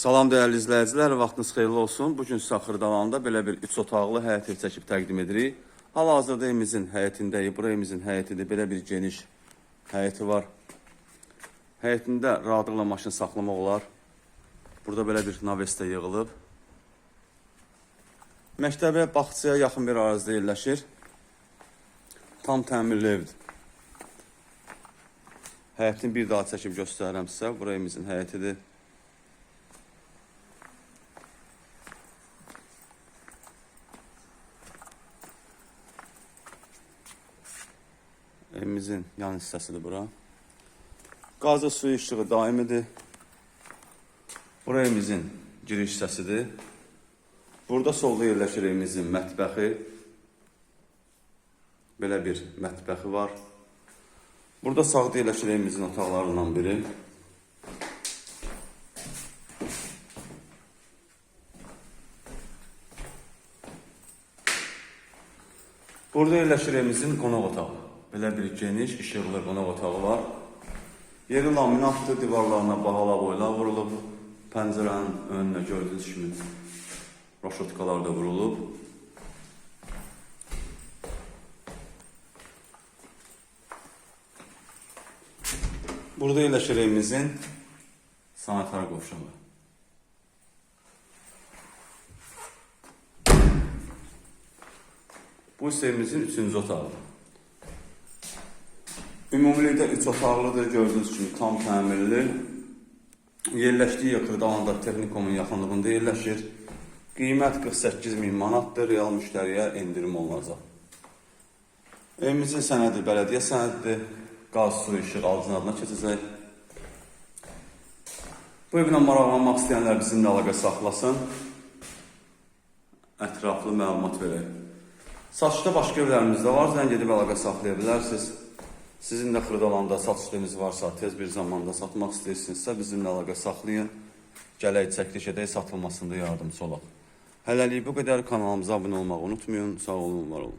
Salam dəyərli izləyicilər, vaxtınız xeyirli olsun. Bu gün sizə Xırdalanda belə bir 3 otaqlı həyət ev çəkib təqdim edirik. Hal-hazırda evimizin həyətindəyik. Bura evimizin həyətidir. Belə bir geniş həyəti var. Həyətində rahatlıqla maşın saxlamaq olar. Burada belə bir navestə yığılıb. Məktəbə, bağçaya yaxın bir ərazidə yerləşir. Tam təmirli evdir. Həyətini bir daha çəkib göstərirəm sizə. Bura evimizin həyətidir. Evimizin yan hissəsidir bura. Qazı suyu işığı daimidir. Bura evimizin giriş hissəsidir. Burada solda yerləşir evimizin mətbəxi. Belə bir mətbəxi var. Burada sağda yerləşir evimizin otaqlarından biri. Burada yerləşir evimizin qonaq otağı. Belə bir geniş, işıqlı qonaq otağı var. Yeri laminatdır, divarlarına bahala boylar vurulub. Pəncərənin önünə gördüyünüz kimi roşotkalar da vurulub. Burada yerləşir evimizin sanitar qovşağı. Bu isə evimizin üçüncü otağı. Ümumilikdə üç otaqlıdır, gördüyünüz kimi tam təmirli. Yerləşdiyi yer Xırdalanda Texnikomun yaxınlığında yerləşir. Qiymət 48 min manatdır, real müştəriyə endirim olunacaq. Evimizin sənədi bələdiyyə sənədidir. Qaz, su, işıq alıcının adına keçəcək. Bu evlə maraqlanmaq istəyənlər bizimlə əlaqə saxlasın. Ətraflı məlumat verək. Satışda başqa evlərimiz də var, zəng edib əlaqə saxlaya bilərsiniz. Sizin də Xırdalanda satışlarınız varsa, tez bir zamanda satmaq istəyirsinizsə bizimlə əlaqə saxlayın. Gələk çəkiliş edək, satılmasında yardımcı olaq. Hələlik bu qədər kanalımıza abunə olmağı unutmayın. Sağ olun, var olun.